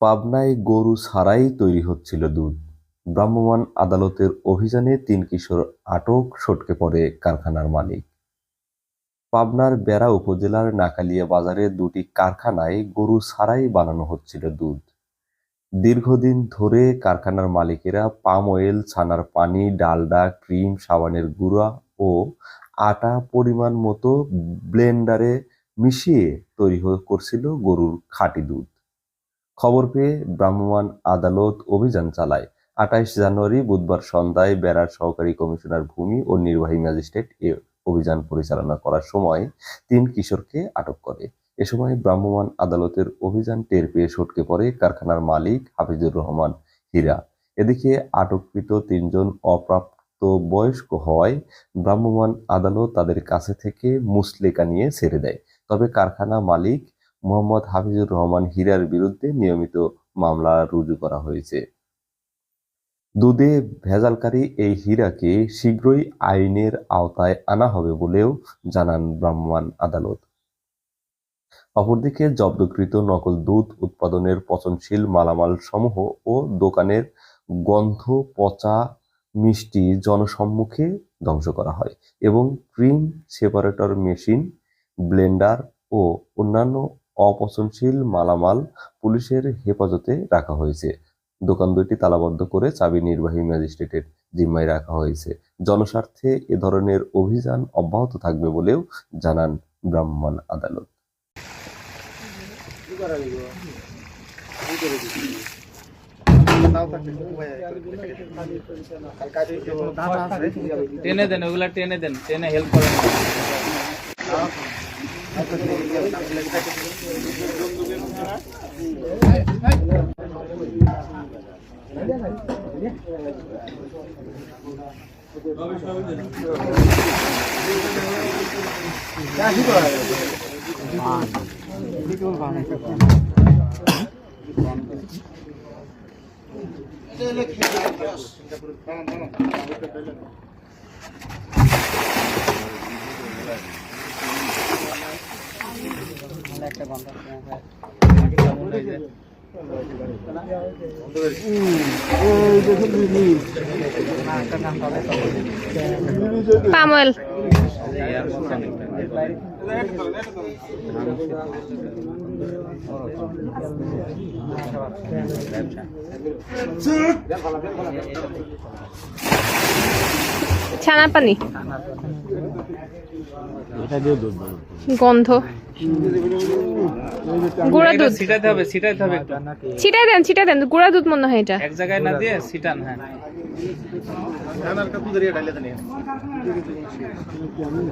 পাবনায় গরু ছাড়াই তৈরি হচ্ছিল দুধ। ভ্রাম্যমাণ আদালতের অভিযানে তিন কিশোর আটক, সটকে পড়ে কারখানার মালিক। পাবনার বেড়া উপজেলার নাকালিয়া বাজারে দুটি কারখানায় গরু ছাড়াই বানানো হচ্ছিল দুধ। দীর্ঘদিন ধরে কারখানার মালিকেরা পাম অয়েল, ছানার পানি, ডালডা, ক্রিম, সাবানের গুঁড়া ও আটা পরিমাণ মতো ব্লেন্ডারে মিশিয়ে তৈরি করছিল গরুর খাঁটি দুধ। খবর পেয়ে ভ্রাম্যমাণ আদালত অভিযান চালায়। আঠাইশ জানুয়ারি বুধবার সন্ধ্যায় বেড়ার সহকারী কমিশনার ভূমি ও নির্বাহী ম্যাজিস্ট্রেট এ অভিযান পরিচালনা করার সময় তিন কিশোরকে আটক করে। এ সময় ভ্রাম্যমাণ আদালতের অভিযান টের পেয়ে সটকে পড়ে কারখানার মালিক হাফিজুর রহমান হীরা। এদিকে আটককৃত তিনজন অপ্রাপ্ত বয়স্ক হওয়ায় ভ্রাম্যমাণ আদালত তাদের কাছে থেকে মুসলেকা নিয়ে ছেড়ে দেয়। তবে কারখানা মালিক মোহাম্মদ হাফিজুর রহমান হীরার বিরুদ্ধে নিয়মিত মামলা রুজু করা হয়েছে। দুধে ভেজালকারী এই হীরাকে শীঘ্রই আইনের আওতায় আনা হবে বলেও জানান ভ্রাম্যমাণ আদালত। অপরদিকে জব্দকৃত নকল দুধ উৎপাদনের পচনশীল মালামাল সমূহ ও দোকানের গন্ধ পচা মিষ্টি জনসম্মুখে ধ্বংস করা হয় এবং ক্রিম সেপারেটর মেশিন, ব্লেন্ডার ও অন্যান্য অপচনশীল মালামাল পুলিশের হেফাজতে রাখা হয়েছে। দোকান দুটি তালাবদ্ধ করে চাবি নির্বাহী ম্যাজিস্ট্রেটের জিম্মায় রাখা হয়েছে। জনস্বার্থে এ ধরনের অভিযান অব্যাহত থাকবে বলেও জানান ব্রাহ্মণ আদালত। টেনে দেন, ওগুলা টেনে দেন, টেনে হেল্প করেন পাম অয়েল ছানা পানি। গন্ধ। গুঁড়া দুধ। ছিটাতে হবে ছিটাতে হবে একটু। ছিটাই দেন ছিটাই দেন গুঁড়া দুধ মনে হয় এটা। এক জায়গায় না দিয়ে ছিটান হ্যাঁ।